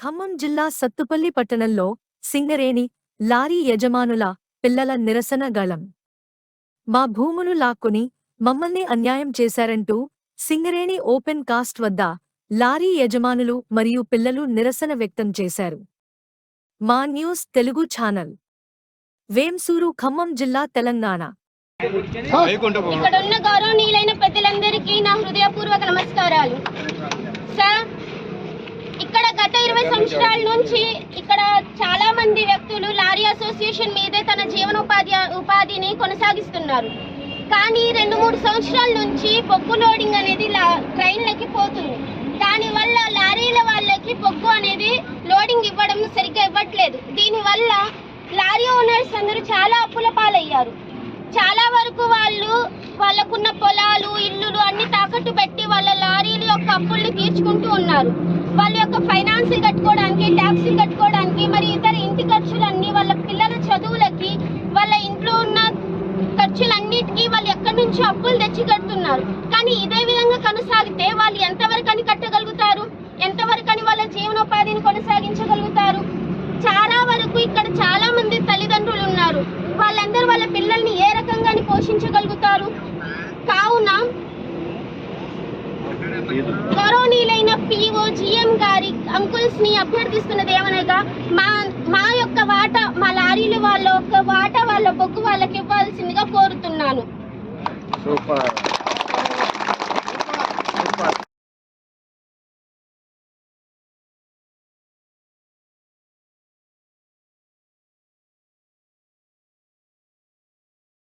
ఖమ్మం జిల్లా సత్తుపల్లి పట్టణంలో సింగరేణి లారీ యజమానుల పిల్లల నిరసన గళం. మా భూములు లాక్కుని మమ్మల్ని అన్యాయం చేశారంటూ సింగరేణి ఓపెన్ కాస్ట్ వద్ద లారీ యజమానులు మరియు పిల్లలు నిరసన వ్యక్తం చేశారు. మా న్యూస్ తెలుగు ఛానల్. వేంసూరు ఖమ్మం జిల్లా తెలంగాణ. ఇక్కడ ఉన్న గౌరవనీయులైన ప్రజలందరికీ నా హృదయపూర్వక నమస్కారాలు. సార్ సంవత్సరాల నుంచి ఇక్కడ చాలా మంది వ్యక్తులు లారీ అసోసియేషన్ మీదే తన జీవనోపాధి ఉపాధిని కొనసాగిస్తున్నారు. కానీ రెండు మూడు సంవత్సరాల నుంచి పొగ్గు లోడింగ్ అనేది లా- ట్రైన్లకి పోతుంది. దానివల్ల లారీల వాళ్ళకి పొగ్గు అనేది లోడింగ్ ఇవ్వడం సరిగ్గా ఇవ్వట్లేదు. దీనివల్ల లారీ ఓనర్స్ అందరూ చాలా అప్పుల పాలయ్యారు. చాలా వరకు వాళ్ళు వాళ్ళకున్న పొలాలు ఇల్లులు అన్ని తాకట్టు పెట్టి వాళ్ళ లారీల యొక్క అప్పుల్ని తీర్చుకుంటారు ఉన్నారు. వాళ్ళ యొక్క ఫైనాన్స్ కట్టుకోవడానికి ట్యాక్సీలు కట్టుకోవడానికి మరి ఇతర ఇంటి ఖర్చులన్నీ వాళ్ళ పిల్లల చదువులకి వాళ్ళ ఇంట్లో ఉన్న ఖర్చులన్నిటికీ వాళ్ళు ఎక్కడి నుంచో అప్పులు తెచ్చి కడుతున్నారు. కానీ ఇదే విధంగా కొనసాగితే వాళ్ళు ఎంతవరకు అని కట్టగలుగుతారు? ఎంతవరకు అని వాళ్ళ జీవనోపాధిని కొనసాగించగలుగుతారు? చాలా వరకు ఇక్కడ చాలా మంది తల్లిదండ్రులు ఉన్నారు. వాళ్ళందరూ వాళ్ళ పిల్లల్ని ఏ రకంగా పోషించగలుగుతారు? కావున గౌరవనీయులైన పిఓ జిఎం గారి అంకుల్స్ని అభ్యర్థిస్తున్నది ఏమనగా మా మా యొక్క వాటా మా లారీలు వాళ్ళ యొక్క వాటా వాళ్ళ బొగ్గు వాళ్ళకి ఇవ్వాల్సిందిగా కోరుతున్నాను. సూపర్